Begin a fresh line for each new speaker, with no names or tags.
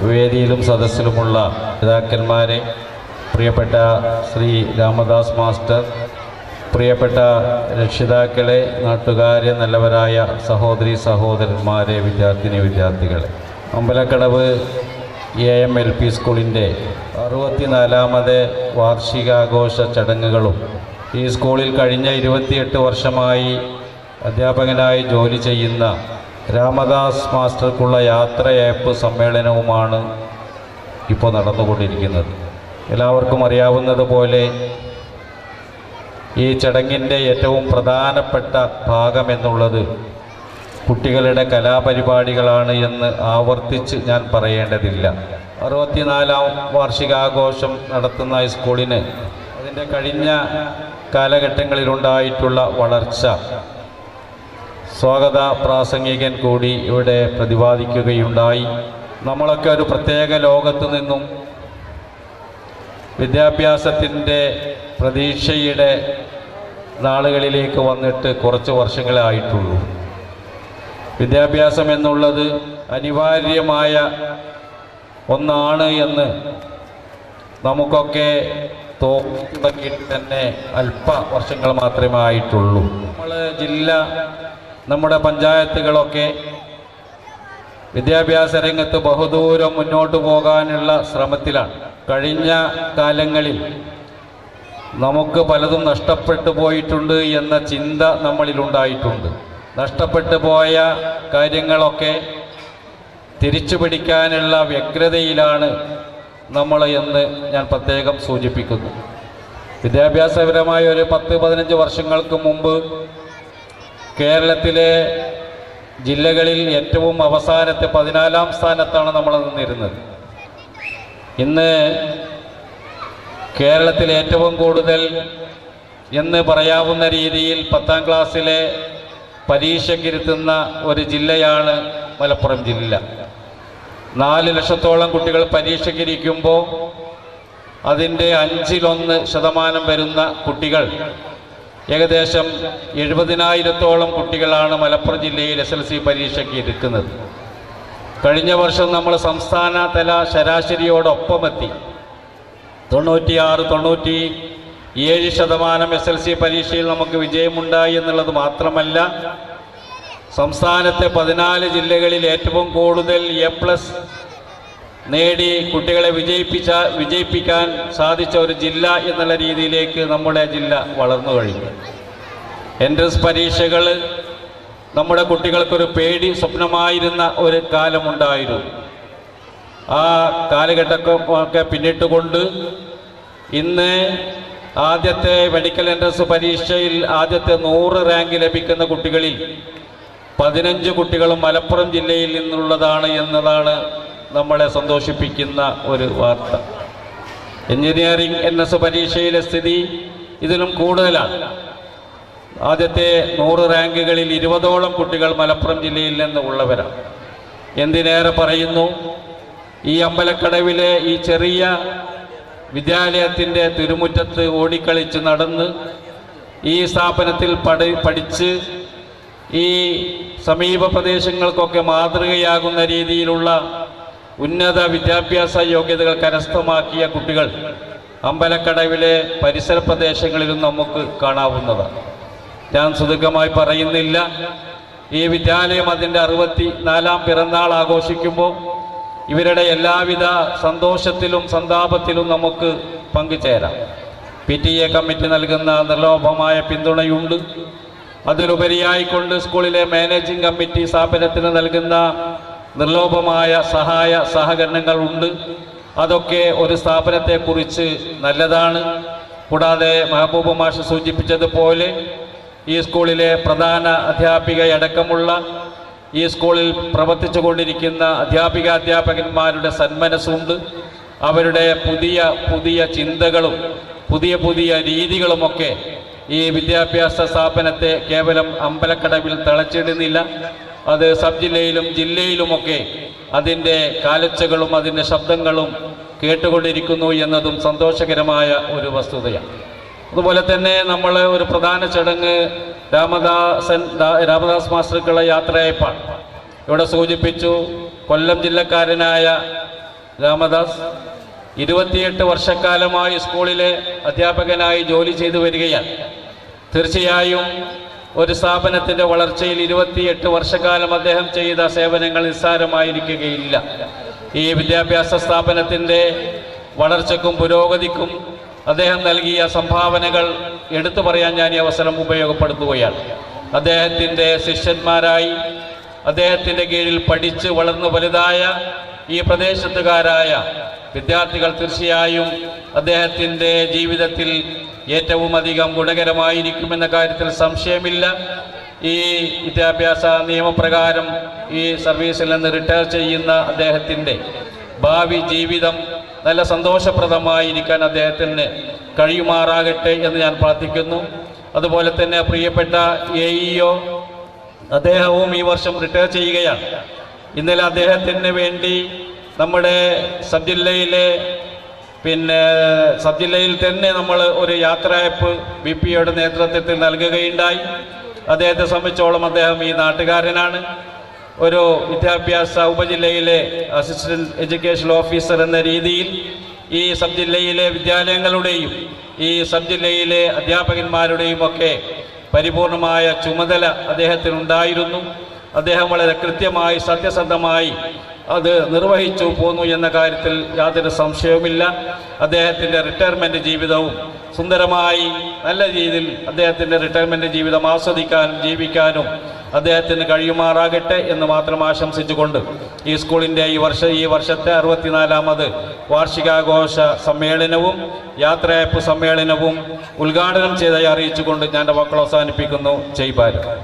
വേദിയിലും സദസ്സിലുമുള്ള നേതാക്കന്മാരെ പ്രിയപ്പെട്ട ശ്രീ രാമദാസ് മാസ്റ്റർ പ്രിയപ്പെട്ട രക്ഷിതാക്കളെ നാട്ടുകാരെ നല്ലവരായ സഹോദരി സഹോദരന്മാരെ വിദ്യാർത്ഥിനി വിദ്യാർത്ഥികളെ. Ambalakkadavu A M L P സ്കൂളിന്റെ അറുപത്തിനാലാമത് വാർഷികാഘോഷ ചടങ്ങുകളും ഈ സ്കൂളിൽ കഴിഞ്ഞ ഇരുപത്തിയെട്ട് വർഷമായി അധ്യാപകനായി ജോലി ചെയ്യുന്ന രാമദാസ് മാസ്റ്റർക്കുള്ള യാത്രയയപ്പ് സമ്മേളനവുമാണ് ഇപ്പോൾ നടന്നുകൊണ്ടിരിക്കുന്നത്. എല്ലാവർക്കും അറിയാവുന്നതുപോലെ ഈ ചടങ്ങിന്റെ ഏറ്റവും പ്രധാനപ്പെട്ട ഭാഗം എന്നുള്ളത് കുട്ടികളുടെ കലാപരിപാടികളാണ് എന്ന് ആവർത്തിച്ച് ഞാൻ പറയേണ്ടതില്ല. അറുപത്തിനാലാം വാർഷികാഘോഷം നടത്തുന്ന സ്കൂളിന് അതിന്റെ കഴിഞ്ഞ കാലഘട്ടങ്ങളിലുണ്ടായിട്ടുള്ള വളർച്ച സ്വാഗത പ്രാസംഗികൻ കൂടി ഇവിടെ പ്രതിപാദിക്കുകയുണ്ടായി. നമ്മളൊക്കെ ഒരു പ്രത്യേക ലോകത്തു നിന്നും വിദ്യാഭ്യാസത്തിന്റെ പ്രതീക്ഷയുടെ നാളുകളിലേക്ക് വന്നിട്ട് കുറച്ച് വർഷങ്ങളെ ആയിട്ടുള്ളൂ. വിദ്യാഭ്യാസം എന്നുള്ളത് അനിവാര്യമായ ഒന്നാണ് എന്ന് നമുക്കൊക്കെ തോന്നിയിട്ട് തന്നെ അല്പ വർഷങ്ങൾ മാത്രമേ ആയിട്ടുള്ളൂ. നമ്മൾ ജില്ല നമ്മുടെ പഞ്ചായത്തുകളൊക്കെ വിദ്യാഭ്യാസ രംഗത്ത് ബഹുദൂരം മുന്നോട്ട് പോകാനുള്ള ശ്രമത്തിലാണ്. കഴിഞ്ഞ കാലങ്ങളിൽ നമുക്ക് പലതും നഷ്ടപ്പെട്ടു പോയിട്ടുണ്ട് എന്ന ചിന്ത നമ്മളിലുണ്ടായിട്ടുണ്ട് നഷ്ടപ്പെട്ടു പോയ കാര്യങ്ങളൊക്കെ തിരിച്ചു പിടിക്കാനുള്ള വ്യഗ്രതയിലാണ് നമ്മൾ എന്ന് ഞാൻ പ്രത്യേകം സൂചിപ്പിക്കുന്നു. വിദ്യാഭ്യാസപരമായ ഒരു പത്ത് പതിനഞ്ച് വർഷങ്ങൾക്ക് മുമ്പ് കേരളത്തിലെ ജില്ലകളിൽ ഏറ്റവും അവസാനത്തെ പതിനാലാം സ്ഥാനത്താണ് നമ്മൾ നിന്നിരുന്നത്. ഇന്ന് കേരളത്തിൽ ഏറ്റവും കൂടുതൽ എന്ന് പറയാവുന്ന രീതിയിൽ പത്താം ക്ലാസ്സിലെ പരീക്ഷയ്ക്കിരുത്തുന്ന ഒരു ജില്ലയാണ് മലപ്പുറം ജില്ല. നാല് ലക്ഷത്തോളം കുട്ടികൾ പരീക്ഷയ്ക്കിരിക്കുമ്പോൾ അതിന്റെ അഞ്ചിലൊന്ന് ശതമാനം വരുന്ന കുട്ടികൾ ഏകദേശം എഴുപതിനായിരത്തോളം കുട്ടികളാണ് മലപ്പുറം ജില്ലയിൽ എസ് എൽ സി പരീക്ഷയ്ക്ക് എടുക്കുന്നത് കഴിഞ്ഞ വർഷം നമ്മൾ സംസ്ഥാന തല ശരാശരിയോടൊപ്പമെത്തി. തൊണ്ണൂറ്റിയാറ് തൊണ്ണൂറ്റി ഏഴ് ശതമാനം എസ് എൽ സി പരീക്ഷയിൽ നമുക്ക് വിജയമുണ്ടായി എന്നുള്ളത് മാത്രമല്ല സംസ്ഥാനത്തെ പതിനാല് ജില്ലകളിൽ ഏറ്റവും കൂടുതൽ എ പ്ലസ് നേടി കുട്ടികളെ വിജയിപ്പിച്ച വിജയിപ്പിക്കാൻ സാധിച്ച ഒരു ജില്ല എന്നുള്ള രീതിയിലേക്ക് നമ്മുടെ ജില്ല വളർന്നു കഴിഞ്ഞു. എൻട്രൻസ് പരീക്ഷകൾ നമ്മുടെ കുട്ടികൾക്കൊരു പേടി സ്വപ്നമായിരുന്ന ഒരു കാലമുണ്ടായിരുന്നു. ആ കാലഘട്ടമൊക്കെ പിന്നിട്ടുകൊണ്ട് ഇന്ന് ആദ്യത്തെ മെഡിക്കൽ എൻട്രൻസ് പരീക്ഷയിൽ ആദ്യത്തെ നൂറ് റാങ്ക് ലഭിക്കുന്ന കുട്ടികളിൽ പതിനഞ്ച് കുട്ടികളും മലപ്പുറം ജില്ലയിൽ നിന്നുള്ളതാണ് എന്നതാണ് നമ്മളെ സന്തോഷിപ്പിക്കുന്ന ഒരു വാർത്ത. എഞ്ചിനീയറിംഗ് എൻ എസ് പരീക്ഷയിലെ സ്ഥിതി ഇതിലും കൂടുതലാണ്. ആദ്യത്തെ നൂറ് റാങ്കുകളിൽ ഇരുപതോളം കുട്ടികൾ മലപ്പുറം ജില്ലയിൽ നിന്ന് ഉള്ളവരാണ്. എന്തിനേറെ പറയുന്നു? ഈ അമ്പലക്കടവിലെ ഈ ചെറിയ വിദ്യാലയത്തിന്റെ തിരുമുറ്റത്ത് ഓടിക്കളിച്ച് നടന്ന് ഈ സ്ഥാപനത്തിൽ പഠി പഠിച്ച് ഈ സമീപ പ്രദേശങ്ങൾക്കൊക്കെ മാതൃകയാകുന്ന രീതിയിലുള്ള ഉന്നത വിദ്യാഭ്യാസ യോഗ്യതകൾ കരസ്ഥമാക്കിയ കുട്ടികൾ അമ്പലക്കടവിലെ പരിസര പ്രദേശങ്ങളിലും നമുക്ക് കാണാവുന്നതാണ്. ഞാൻ സുദീർഘമായി പറയുന്നില്ല. ഈ വിദ്യാലയം അതിന്റെ അറുപത്തി നാലാം പിറന്നാൾ ആഘോഷിക്കുമ്പോൾ ഇവരുടെ എല്ലാവിധ സന്തോഷത്തിലും സന്താപത്തിലും നമുക്ക് പങ്കുചേരാം. പി ടി എ കമ്മിറ്റി നൽകുന്ന നിർലോഭമായ പിന്തുണയുണ്ട്. അതിലുപരിയായിക്കൊണ്ട് സ്കൂളിലെ മാനേജിംഗ് കമ്മിറ്റി സ്ഥാപനത്തിന് നൽകുന്ന നിർലോഭമായ സഹായ സഹകരണങ്ങൾ ഉണ്ട്. അതൊക്കെ ഒരു സ്ഥാപനത്തെക്കുറിച്ച് നല്ലതാണ്. കൂടാതെ മഹബൂബ് മാഷ് സൂചിപ്പിച്ചതുപോലെ ഈ സ്കൂളിലെ പ്രധാന അധ്യാപികയടക്കമുള്ള ഈ സ്കൂളിൽ പ്രവർത്തിച്ചു കൊണ്ടിരിക്കുന്ന അധ്യാപിക അധ്യാപകന്മാരുടെ സന്മനസ്സുണ്ട്. അവരുടെ പുതിയ പുതിയ ചിന്തകളും പുതിയ പുതിയ രീതികളുമൊക്കെ ഈ വിദ്യാഭ്യാസ സ്ഥാപനത്തെ കേവലം അമ്പലക്കടവിൽ തളച്ചിടുന്നില്ല. അത് സബ് ജില്ലയിലും ജില്ലയിലുമൊക്കെ അതിന്റെ കാലച്ചകളും അതിന്റെ ശബ്ദങ്ങളും കേട്ടുകൊണ്ടിരിക്കുന്നു എന്നതും സന്തോഷകരമായ ഒരു വസ്തുതയാണ്. അതുപോലെ തന്നെ നമ്മൾ ഒരു പ്രധാന ചടങ്ങ് രാമദാസൻ രാമദാസ് മാസ്റ്റർക്കുള്ള യാത്രയപ്പാണ് ഇവിടെ സൂചിപ്പിച്ചു കൊല്ലം ജില്ലക്കാരനായ രാമദാസ് ഇരുപത്തിയെട്ട് വർഷക്കാലമായി സ്കൂളിലെ അധ്യാപകനായി ജോലി ചെയ്തു വരികയാണ്. തീർച്ചയായും ഒരു സ്ഥാപനത്തിന്റെ വളർച്ചയിൽ ഇരുപത്തിയെട്ട് വർഷക്കാലം അദ്ദേഹം ചെയ്ത സേവനങ്ങൾ നിസ്സാരമായിരിക്കുകയില്ല. ഈ വിദ്യാഭ്യാസ സ്ഥാപനത്തിന്റെ വളർച്ചയ്ക്കും പുരോഗതിക്കും അദ്ദേഹം നൽകിയ സംഭാവനകൾ എടുത്തു പറയാൻ ഞാൻ ഈ അവസരം ഉപയോഗപ്പെടുത്തുകയാണ്. അദ്ദേഹത്തിന്റെ ശിഷ്യന്മാരായി അദ്ദേഹത്തിന്റെ കീഴിൽ പഠിച്ച് വളർന്നു വലുതായ ഈ പ്രദേശത്തുകാരായ വിദ്യാർത്ഥികൾ തീർച്ചയായും അദ്ദേഹത്തിന്റെ ജീവിതത്തിൽ ഏറ്റവും അധികം ഗുണകരമായിരിക്കുമെന്ന കാര്യത്തിൽ സംശയമില്ല. ഈ വിദ്യാഭ്യാസ നിയമപ്രകാരം ഈ സർവീസിൽ നിന്ന് റിട്ടയർ ചെയ്യുന്ന അദ്ദേഹത്തിന്റെ ഭാവി ജീവിതം നല്ല സന്തോഷപ്രദമായിരിക്കാൻ അദ്ദേഹത്തിന് കഴിയുമാറാകട്ടെ എന്ന് ഞാൻ പ്രാർത്ഥിക്കുന്നു. അതുപോലെ തന്നെ പ്രിയപ്പെട്ട എ ഇഒ അദ്ദേഹവും ഈ വർഷം റിട്ടയർ ചെയ്യുകയാണ്. ഇന്നലെ അദ്ദേഹത്തിന് വേണ്ടി നമ്മുടെ സബ് ജില്ലയിലെ പിന്നെ സബ് ജില്ലയിൽ തന്നെ നമ്മൾ ഒരു യാത്രയപ്പ് ബി പി ഒയുടെ നേതൃത്വത്തിൽ നൽകുകയുണ്ടായി. അദ്ദേഹത്തെ സംബന്ധിച്ചോളം അദ്ദേഹം ഈ നാട്ടുകാരനാണ്. ഒരു വിദ്യാഭ്യാസ ഉപജില്ലയിലെ അസിസ്റ്റന്റ് എഡ്യൂക്കേഷൻ ഓഫീസർ എന്ന രീതിയിൽ ഈ സബ് ജില്ലയിലെ വിദ്യാലയങ്ങളുടെയും ഈ സബ് ജില്ലയിലെ അധ്യാപകന്മാരുടെയും ഒക്കെ പരിപൂർണമായ ചുമതല അദ്ദേഹത്തിനുണ്ടായിരുന്നു. അദ്ദേഹം വളരെ കൃത്യമായി സത്യസന്ധമായി അത് നിർവഹിച്ചു പോന്നു എന്ന കാര്യത്തിൽ യാതൊരു സംശയവുമില്ല. അദ്ദേഹത്തിന്റെ റിട്ടയർമെന്റ് ജീവിതവും സുന്ദരമായി നല്ല രീതിയിൽ അദ്ദേഹത്തിന്റെ റിട്ടയർമെന്റ് ജീവിതം ആസ്വദിക്കാനും ജീവിക്കാനും അദ്ദേഹത്തിന് കഴിയുമാറാകട്ടെ എന്ന് മാത്രം ആശംസിച്ചുകൊണ്ട് ഈ സ്കൂളിന്റെ ഈ വർഷ ഈ വർഷത്തെ അറുപത്തിനാലാമത് വാർഷികാഘോഷ സമ്മേളനവും യാത്രയപ്പ് സമ്മേളനവും ഉദ്ഘാടനം ചെയ്തായി അറിയിച്ചുകൊണ്ട് ഞാൻ വാക്കുകൾ അവസാനിപ്പിക്കുന്നു. ഭാരത്.